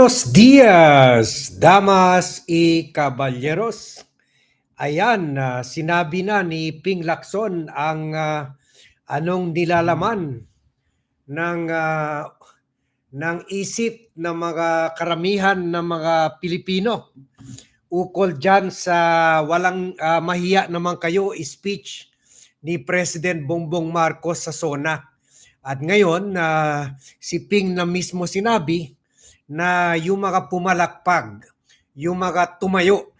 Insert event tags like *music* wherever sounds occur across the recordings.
Buenos días, damas y caballeros. Ayan, ah, sinabi na ni Ping Lacson ang ah, anong nilalaman ng ah, ng isip ng mga karamihan ng mga Pilipino ukol dyan sa walang ah, mahiya naman kayo speech ni President Bongbong Marcos sa SONA. At ngayon, na si Ping na mismo sinabi na yung mga pumalakpag, yung mga tumayo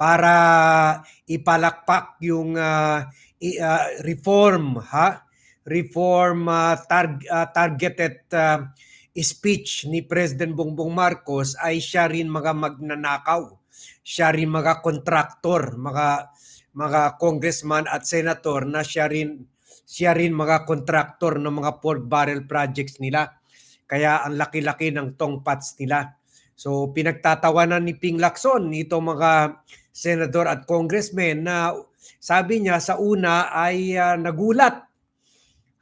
para ipalakpak yung i- ah, reform, ha? Reform ah, tar- ah, targeted ah, speech ni President Bongbong Marcos ay siya rin mga magnanakaw. Siya rin mga kontraktor, mga mga congressman at senator na siya rin siya rin mga kontraktor ng mga pork barrel projects nila. Kaya ang laki-laki ng tongpats nila. So pinagtatawanan ni Ping Lacson itong mga senador at congressmen na sabi niya sa una ay ah, nagulat,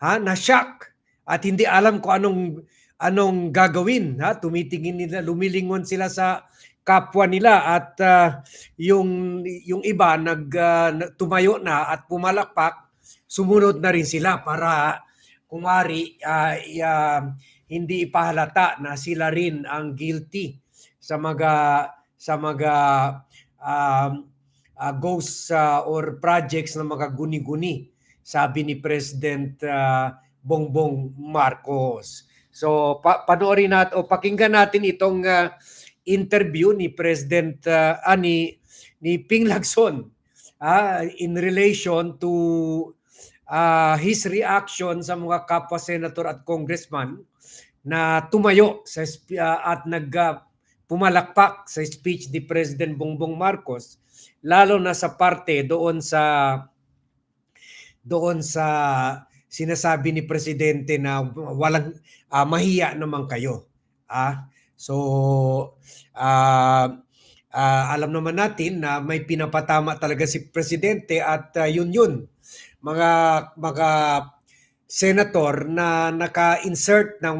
ha, na shock at hindi alam kung anong anong gagawin, ha? Tumitingin nila, lumilingon sila sa kapwa nila at ah, yung yung iba nag na- tumayo na at pumalakpak, sumunod na rin sila para kumari i- ah, hindi ipahalata na sila rin ang guilty sa mga sa mga um, uh, ghosts uh, or projects na mga guni-guni sabi ni President uh, Bongbong Marcos. So pa- panoorin natin o pakinggan natin itong uh, interview ni President uh, ah, ni Ping Lacson ah, in relation to ah, his reaction sa mga kapwa senator at congressman na tumayo sa ah, at nag ah, pumalakpak sa speech ni President Bongbong Marcos lalo na sa parte doon sa doon sa sinasabi ni presidente na walang ah, mahiya naman kayo. Ah, so ah, ah, alam naman natin na may pinapatama talaga si presidente at ah, yun yun mga mga senator na naka-insert ng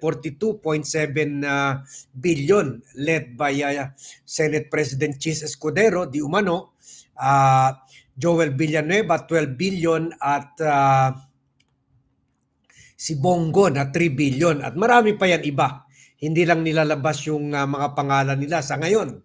142.7 ah, billion led by ah, Senate President Chis Escudero di umano ah, Joel Villanueva 12 billion at ah, si Bongo na 3 billion at marami pa yan iba. Hindi lang nilalabas yung ah, mga pangalan nila sa ngayon.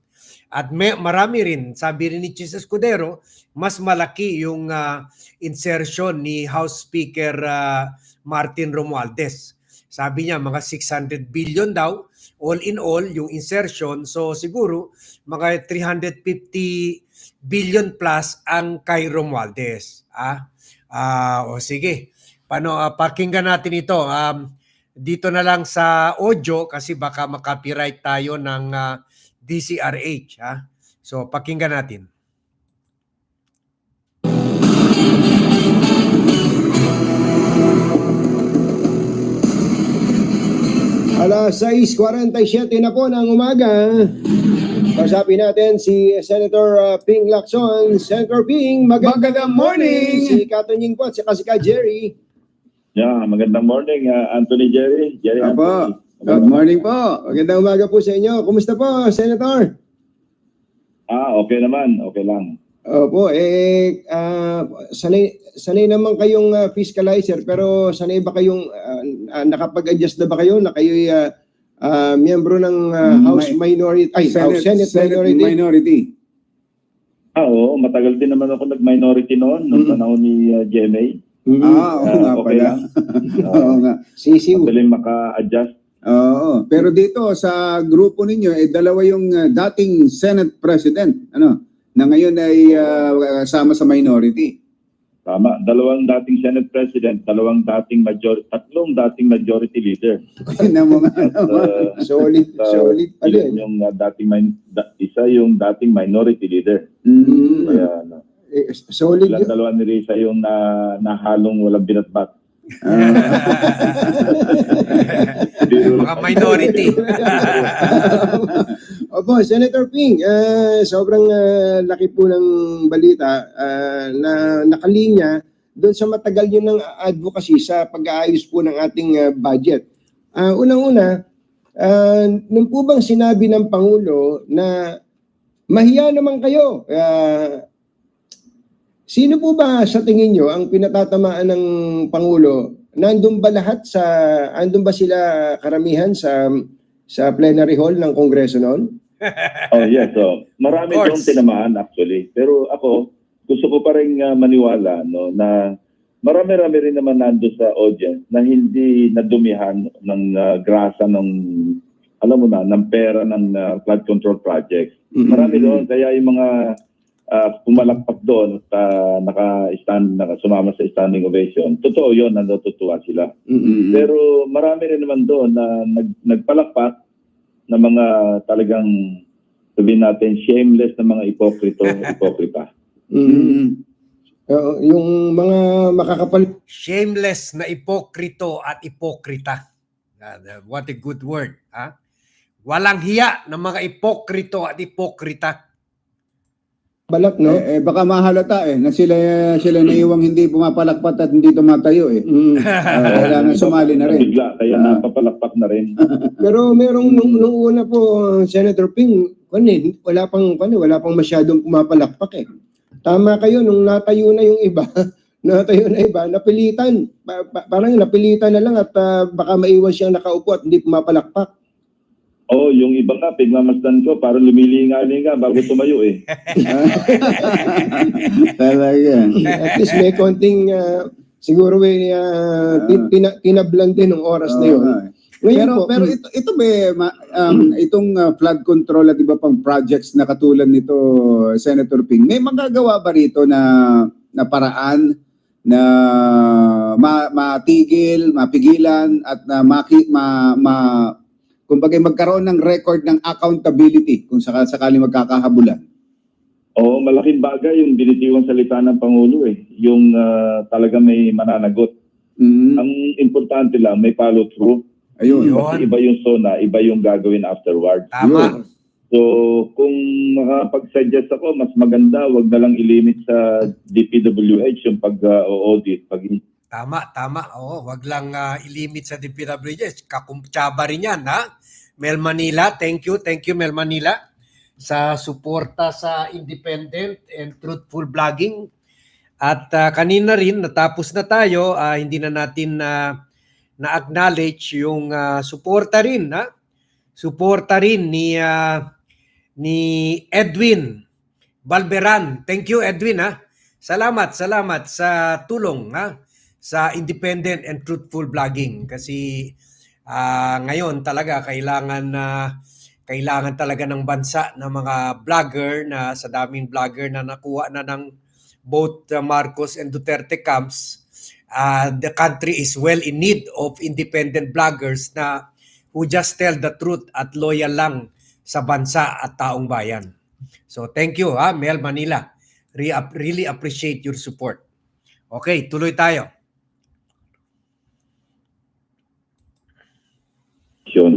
At may, marami rin, sabi rin ni Chis Escudero, mas malaki yung ah, insertion ni House Speaker ah, Martin Romualdez. Sabi niya mga 600 billion daw all in all yung insertion. So siguro mga 350 billion plus ang kay Romualdez. Ah, ah o sige. Paano ah, pakinggan natin ito? Um, dito na lang sa audio kasi baka makopyright tayo ng ah, DCRH. Ha? So pakinggan natin. Alas 6.47 na po ng umaga. Kasapin natin si Senator uh, Ping Lacson. Senator Ping, magandang, Magandang morning! Si Katonying po at saka si Ka Jerry. Yeah, magandang morning, uh, Anthony Jerry. Jerry Apo, Anthony. Good morning po. Magandang umaga po sa inyo. Kumusta po, Senator? Ah, okay naman, okay lang. Opo, eh, ah, sanay, sanay naman kayong ah, fiscalizer pero sanay ba kayong ah, nakapag-adjust na ba kayo na kayo'y ah, ah, miyembro ng Mm, House may- Minority, ay, House Senate, Minority? minority. Ah, oo, matagal din naman ako nag-minority noon, noong Mm. panahon ni uh, GMA. Mhm. Ah, oo Ah, nga okay pala. lang. *laughs* Oo nga. Sisiw. Madaling maka-adjust. Oo. Pero dito sa grupo ninyo, eh, dalawa yung uh, dating Senate President, ano, na ngayon ay uh, kasama sa minority. Tama, dalawang dating Senate President, dalawang dating major, tatlong dating majority leader. At, naman. uh, *laughs* Solid, uh, solid eh. yung uh, dating min- da- isa yung dating minority leader. Mm. Kaya ano, Eh, solid ilang yun. dalawa ni Risa yung na, nahalong walang binatbat. *laughs* minority. *laughs* Opo, Senator Ping, eh, sobrang ah, laki po ng balita ah, na nakalinya doon sa matagal yun ng advocacy sa pag-aayos po ng ating ah, budget. Ah, unang-una, ah, nung po bang sinabi ng Pangulo na mahiya naman kayo, ah, sino po ba sa tingin nyo ang pinatatamaan ng Pangulo? Nandun ba lahat sa, andun ba sila karamihan sa sa plenary hall ng Kongreso noon? *laughs* Oh, yes. So, marami Of course. doon tinamaan actually. Pero ako, gusto ko pa rin uh, maniwala no, na marami-rami rin naman nando sa audience na hindi nadumihan ng uh, grasa ng alam mo na, ng pera ng uh, flood control project. Marami doon. Kaya yung mga uh, pumalakpak doon at uh, naka-stand, naka, sumama sa standing ovation, totoo yun, na natutuwa sila. Mm-mm. Pero marami rin naman doon na nag, nagpalakpak na mga talagang sabihin natin shameless na mga ipokrito, *laughs* ipokrita. Mm. Oo, yung mga makakapal Shameless na ipokrito at ipokrita. The- what a good word. Ha? Walang hiya ng mga ipokrito at ipokrita. Balak, no? Eh, eh, baka mahalata eh, na sila, sila naiwang hindi pumapalakpat at hindi tumatayo eh. Mm. Ah, kailangan sumali na rin. Bigla, kaya Ah. napapalakpak na rin. *laughs* Pero merong nung, nung una po, Senator Ping, kwan eh, wala pang kwan eh, wala pang masyadong pumapalakpak eh. Tama kayo nung natayo na yung iba, *laughs* natayo na iba, napilitan. Pa- pa- parang napilitan na lang at ah, baka maiwan siya nakaupo at hindi pumapalakpak. Oh, yung iba nga, pigmamasdan ko, parang lumilinga-linga bago tumayo eh. *laughs* Talaga. At least may konting ah, siguro may uh, tina, tinablan din ng oras na yun. Oo nga eh. Ngayon Pero po, pero ito ito ba eh, um, itong uh, flood control at iba pang projects na katulad nito Senator Ping may magagawa ba rito na na paraan na ma, matigil, mapigilan at na maki, ma, ma kumbaga magkaroon ng record ng accountability kung saka sakali magkakahabulan. Oo, malaking bagay yung binitiwang salita ng Pangulo eh. Yung ah, talaga may mananagot. Mm. Ang importante lang, may follow through. Ayun. Yun. Kasi iba yung zona, iba yung gagawin afterwards. Tama. So, kung makapag-suggest ako, mas maganda, wag na lang ilimit sa DPWH yung pag-audit. Pag, Tama, tama. Oo, wag lang ah, ilimit sa DPWH. Kakumtsaba rin yan, ha? Mel Manila, thank you. Thank you, Mel Manila, sa suporta sa independent and truthful blogging. At ah, kanina rin, natapos na tayo, ah, hindi na natin na na-acknowledge yung ah, suporta rin, ha? Suporta rin ni ah, ni Edwin Balberan. Thank you, Edwin, ha? Salamat, salamat sa tulong, ha? Sa independent and truthful blogging. Kasi ah, ngayon talaga kailangan na kailangan talaga ng bansa ng mga vlogger na sa daming vlogger na nakuha na ng both uh, Marcos and Duterte camps, uh, the country is well in need of independent bloggers na who just tell the truth at loyal lang sa bansa at taong bayan. So thank you ha, Mel Manila. Re- really appreciate your support. Okay, tuloy tayo. yun.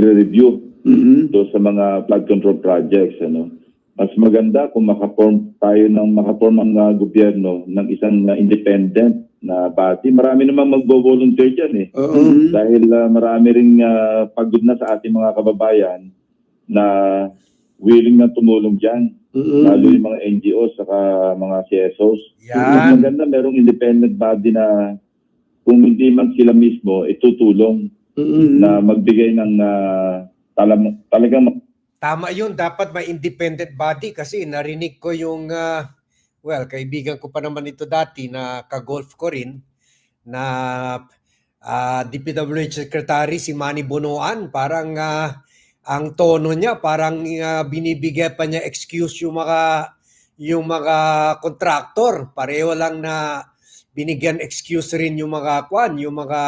Pagre-review Mhm. do sa mga flood control projects ano mas maganda kung makaform tayo ng makaform ang uh, gobyerno ng isang uh, independent na body marami namang magbo-volunteer diyan eh. Mhm. dahil uh, marami ring uh, pagod na sa ating mga kababayan na willing na tumulong diyan Mm-mm. lalo yung mga NGOs saka mga CSOs mas Yan. maganda merong independent body na kung hindi man sila mismo itutulong Mm-mm. na magbigay ng uh, talam, talagang Tama yun, dapat may independent body kasi narinig ko yung, ah, well, kaibigan ko pa naman ito dati na ka-golf ko rin, na ah, DPWH Secretary si Manny Bonoan, parang ah, ang tono niya, parang ah, binibigay pa niya excuse yung mga yung mga contractor. Pareho lang na binigyan excuse rin yung mga kwan, yung mga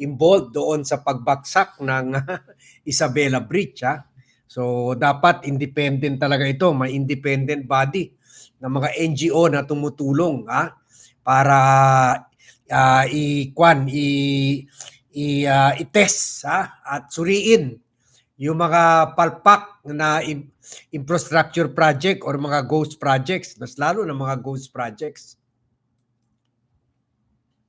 involved doon sa pagbaksak ng *laughs* Isabela Bridge. Ha? So dapat independent talaga ito, may independent body ng mga NGO na tumutulong ha? para ah, i-kwan, i, i, ah, i-test ha? at suriin yung mga palpak na infrastructure project or mga ghost projects, mas lalo na mga ghost projects.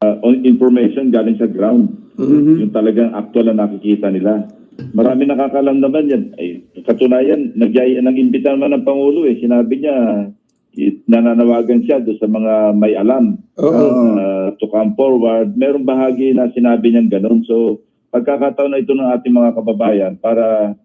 Uh, on- information galing sa ground. Mhm. Yung talagang actual na nakikita nila. Marami nakakalam naman yan. Ay, katunayan, nagyay, nag-imbita naman ng Pangulo eh. Sinabi niya, nananawagan siya doon sa mga may alam uh, to come forward. Merong bahagi na sinabi niyang ganun. So, pagkakataon na ito ng ating mga kababayan para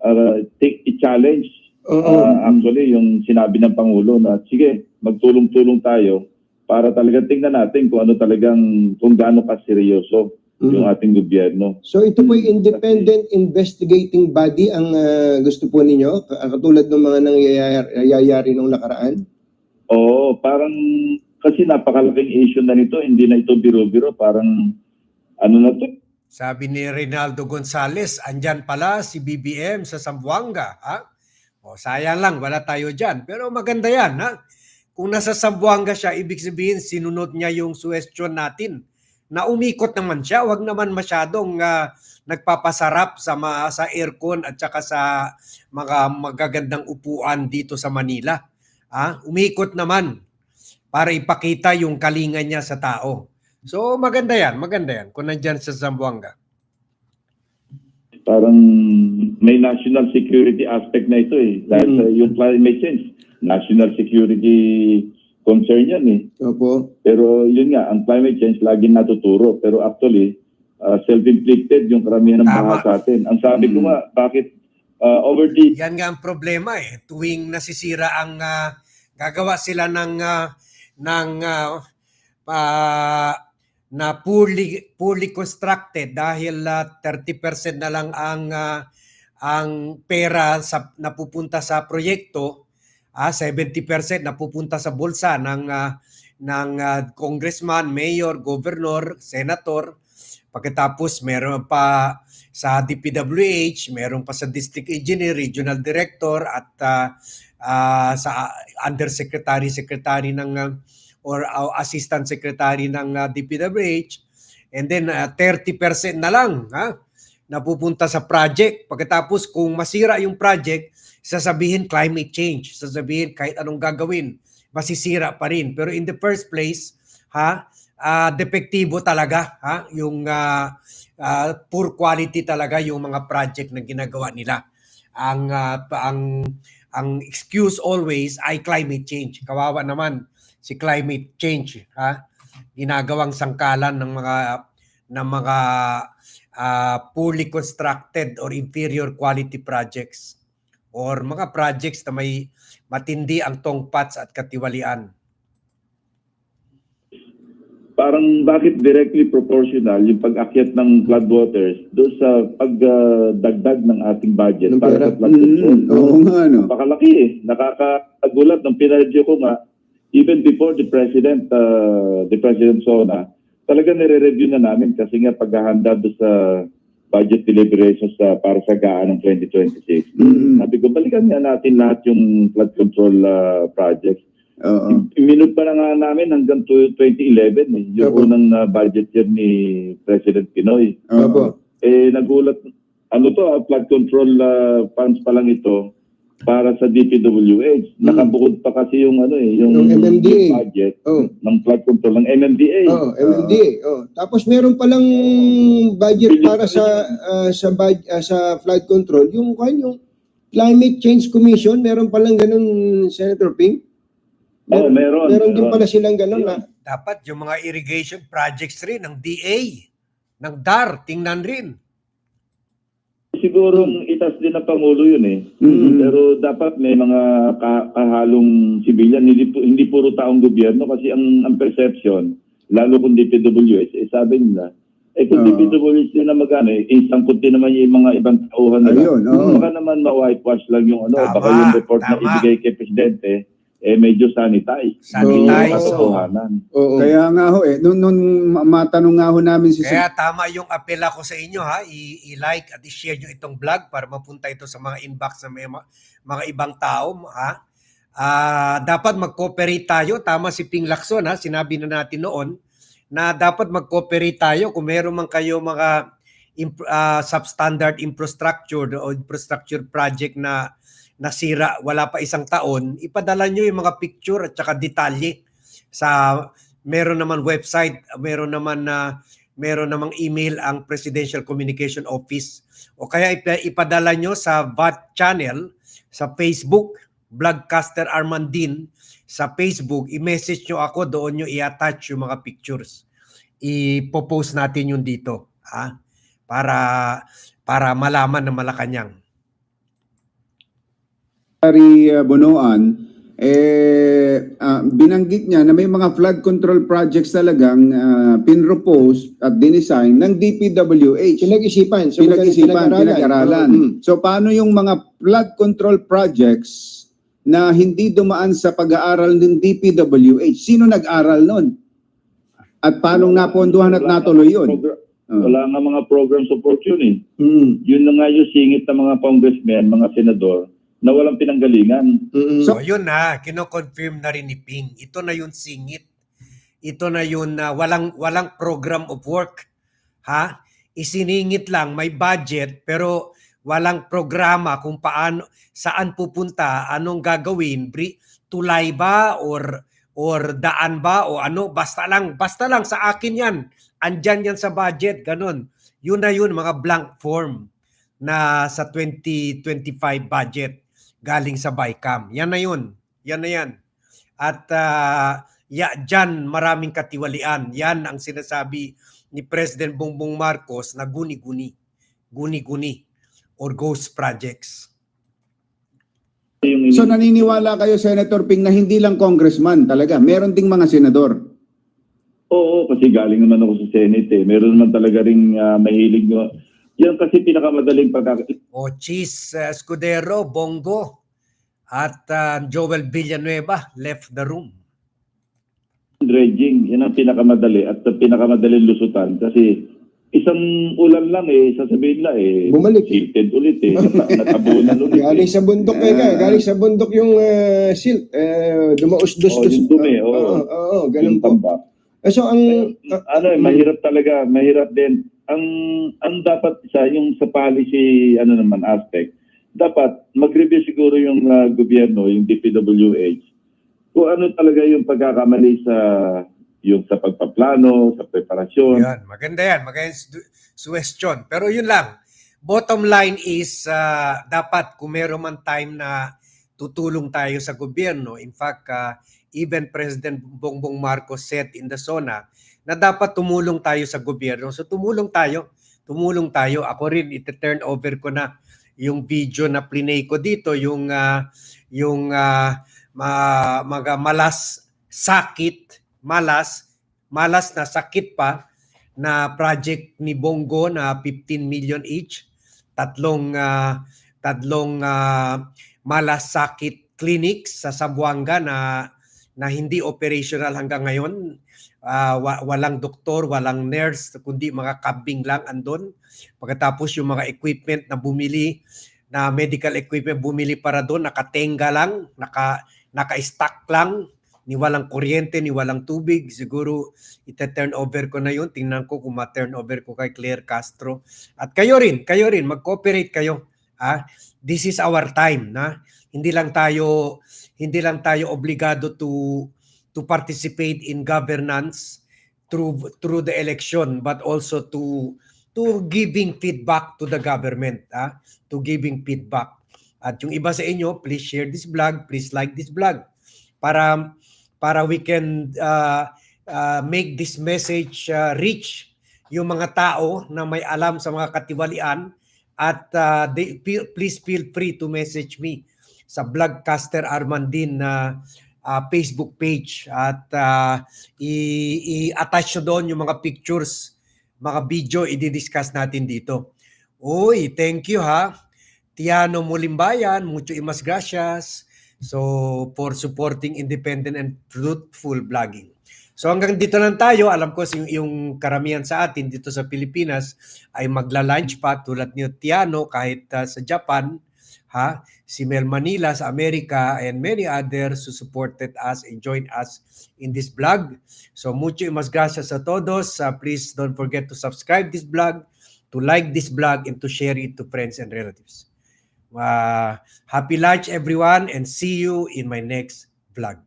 uh, take i-challenge Oo. uh, actually yung sinabi ng Pangulo na sige, magtulong-tulong tayo para talaga tingnan natin kung ano talagang, kung gaano kaseryoso Mhm. yung ating gobyerno. So ito po yung independent investigating body ang ah, gusto po ninyo, K- katulad ng mga nangyayari, nung nakaraan? Oo, parang kasi napakalaking issue na nito, hindi na ito biro-biro, parang ano na to, Sabi ni Reynaldo Gonzales, andyan pala si BBM sa Zamboanga. Ha? O, sayang lang, wala tayo dyan. Pero maganda yan. Ha? Kung nasa Zamboanga siya, ibig sabihin sinunod niya yung suggestion natin na umikot naman siya. Huwag naman masyadong ah, nagpapasarap sa, ma- sa aircon at saka sa mga magagandang upuan dito sa Manila. Ha? Umikot naman para ipakita yung kalinga niya sa tao. So maganda yan, maganda yan kung nandyan sa Zamboanga. parang may national security aspect na ito eh. Dahil Mhm. sa yung climate change, national security concern yan eh. Opo. Pero yun nga, ang climate change laging natuturo. Pero actually, uh, self-inflicted yung karamihan ng Tama. baha sa atin. Ang sabi ko Mm. nga, bakit uh, over the Yan nga ang problema eh. Tuwing nasisira ang ah, gagawa sila ng ah, ng ah, pa- na poorly poorly constructed dahil ah, 30% na lang ang ah, ang pera sa napupunta sa proyekto, ah 70% napupunta sa bulsa ng ah, ng ah, congressman, mayor, governor, senator. Pagkatapos meron pa sa DPWH, meron pa sa district engineer, regional director at ah, ah, sa undersecretary secretary ng ah, or ah, assistant secretary ng ah, DPWH and then ah, 30% na lang ha napupunta sa project pagkatapos kung masira yung project sasabihin climate change sasabihin kahit anong gagawin masisira pa rin. Pero in the first place ha ah, depektibo talaga ha yung ah, ah, poor quality talaga yung mga project na ginagawa nila. Ang pa- ang ang excuse always ay climate change. Kawawa naman si climate change ha ginagawang sangkalan ng mga ng mga ah, poorly constructed or inferior quality projects or mga projects na may matindi ang tongpats at katiwalian. parang bakit directly proportional yung pag-akyat ng floodwaters doon sa pagdagdag ng ating budget Ng para sa flood control. Mm, oo nga, no. Napakalaki eh. Nakakagulat ng pinadyo ko nga, even before the President, uh, the President Sona, talaga nire-review na namin kasi nga paghahanda doon sa budget deliberations sa para sa GAA ng 2026. Mm. Sabi ko, balikan nga natin lahat yung flood control uh, projects. Oo. Minute pa na nga namin hanggang to 2011, eh, yung Opo. unang uh, budget year ni President Pinoy. Opo. Eh, nagulat, ano to, ah, flood control uh, funds pa lang ito para sa DPWH. Nakabukod pa kasi yung ano eh, yung, Yung MMDA. yung budget Oh. ng flood control ng MMDA. Oh, MMDA. Oh. Tapos meron palang budget para sa ah, sa bud- ah, sa flood control. Yung kan yung Climate Change Commission, meron palang ganun Senator Ping. Oo, meron. Meron din meron. pala silang ganun na. Dapat yung mga irrigation projects rin ng DA, ng DAR, tingnan rin. Sigurong itas din ng Pangulo yun eh. Mm. Pero dapat may mga ka- kahalong sibilyan, hindi, pu- hindi puro taong gobyerno kasi ang, ang perception, lalo kung DPWH, eh, sabi nila, eh kung Oo. DPWH din na magano, eh, isangkot din naman yung mga ibang tauhan nila. Ayun, oo. Baka naman ma-whitewash lang yung ano, Tama, baka yung report na tama. ibigay kay Presidente, eh medyo sanitize. Sanitize, Yung oo. Kaya nga ho eh, nung, nung ma- matanong nga ho namin si Kaya tama yung apela ko sa inyo ha, I- i-like at i-share nyo itong vlog para mapunta ito sa mga inbox ng mga, mga ibang tao ha. Ah, dapat mag-cooperate tayo, tama si Ping Lacson ha, sinabi na natin noon na dapat mag-cooperate tayo kung meron man kayo mga imp- ah, substandard infrastructure o infrastructure project na nasira wala pa isang taon, ipadala nyo yung mga picture at saka detalye sa meron naman website, meron naman na meron namang email ang Presidential Communication Office o kaya ipa- ipadala nyo sa VAT channel sa Facebook, Vlogcaster Armandin sa Facebook, i-message nyo ako, doon nyo i-attach yung mga pictures. Ipo-post natin yun dito. Ha? Para, para malaman ng Malacanang. Secretary uh, Bonoan, eh, ah, binanggit niya na may mga flood control projects talagang uh, pinropose at dinesign ng DPWH. Pinag-isipan. So, Pinag-isipan, pinag-aralan. pinag-aralan. Oo, mm. So paano yung mga flood control projects na hindi dumaan sa pag-aaral ng DPWH? Sino nag-aral nun? At paano naponduhan at natuloy yun? Oh. Wala nga mga programs of fortune eh. Mm. Yun na nga yung singit ng mga congressmen, mga senador, na walang pinanggalingan. Mm-mm. So, yun na, kino-confirm na rin ni Ping. Ito na yung singit. Ito na yun na walang walang program of work. Ha? Isiningit lang, may budget pero walang programa kung paano saan pupunta, anong gagawin, bri- tulay ba or or daan ba o ano, basta lang, basta lang sa akin 'yan. Andyan yan sa budget, ganun. Yun na yun, mga blank form na sa 2025 budget galing sa BICAM. Yan na yun. Yan na yan. At ah, ya, dyan maraming katiwalian. Yan ang sinasabi ni President Bongbong Marcos na guni-guni. Guni-guni or ghost projects. So naniniwala kayo, Senator Ping, na hindi lang congressman talaga. Meron ding mga senador. Oo, kasi galing naman ako sa Senate eh. Meron naman talaga ring ah, mahilig. Yan kasi pinakamadaling pagka... O Cheese uh, Escudero, Bongo, at ah, Joel Villanueva left the room. dredging, yan ang pinakamadali at pinakamadaling lusutan kasi isang ulan lang eh, sasabihin lang eh, Bumalik. silted ulit eh, nata- *laughs* natabunan ulit Galing eh. sa bundok eh, Ah. galing sa bundok yung uh, silt. Uh, dumaus-dus. Oo, yung dumi, oo. Oo, oo, ganun Yung po. tambak. Eh, So, ang... Eh, ano eh, mahirap talaga, mahirap din. Ang ang dapat sa yung sa policy ano naman aspect, dapat mag-review siguro yung ah, gobyerno, yung DPWH, kung ano talaga yung pagkakamali sa yung sa pagpaplano, sa preparasyon. Yan, maganda yan. Maganda suggestion. Pero yun lang. Bottom line is, ah, dapat kung meron man time na tutulong tayo sa gobyerno. In fact, ah, even President Bongbong Marcos said in the SONA na dapat tumulong tayo sa gobyerno. So tumulong tayo. Tumulong tayo. Ako rin, iti-turn over ko na yung video na plinay ko dito, yung ah, yung ma, mga malas sakit, malas, malas na sakit pa na project ni Bongo na 15 million each, tatlong ah, tatlong ah, malasakit clinics sa Zamboanga na na hindi operational hanggang ngayon. Ah, wa- walang doktor, walang nurse, kundi mga kambing lang andon. Pagkatapos yung mga equipment na bumili, na medical equipment bumili para doon, nakatenga lang, naka, naka-stack lang, ni walang kuryente, ni walang tubig. Siguro ita-turn over ko na yun. Tingnan ko kung ma-turn over ko kay Claire Castro. At kayo rin, kayo rin, mag-cooperate kayo. Ah, this is our time na hindi lang tayo hindi lang tayo obligado to to participate in governance through through the election but also to to giving feedback to the government ah to giving feedback. At yung iba sa inyo please share this vlog please like this vlog. Para para we can uh, uh, make this message uh, reach yung mga tao na may alam sa mga katiwalian. At uh, they, please feel free to message me sa Vlogcaster Armandin na uh, Facebook page at uh, i-attach nyo doon yung mga pictures, mga video i-discuss natin dito. Uy, thank you ha. Tiano Mulimbayan, mucho imas gracias. So, for supporting independent and truthful blogging. So hanggang dito lang tayo. Alam ko yung, yung karamihan sa atin dito sa Pilipinas ay magla-lunch pa tulad ni Tiano kahit uh, sa Japan, ha? Si Mel Manila sa Amerika and many others who supported us and joined us in this vlog. So mucho y mas gracias a todos. Uh, please don't forget to subscribe this vlog, to like this vlog, and to share it to friends and relatives. Uh, happy lunch everyone and see you in my next vlog.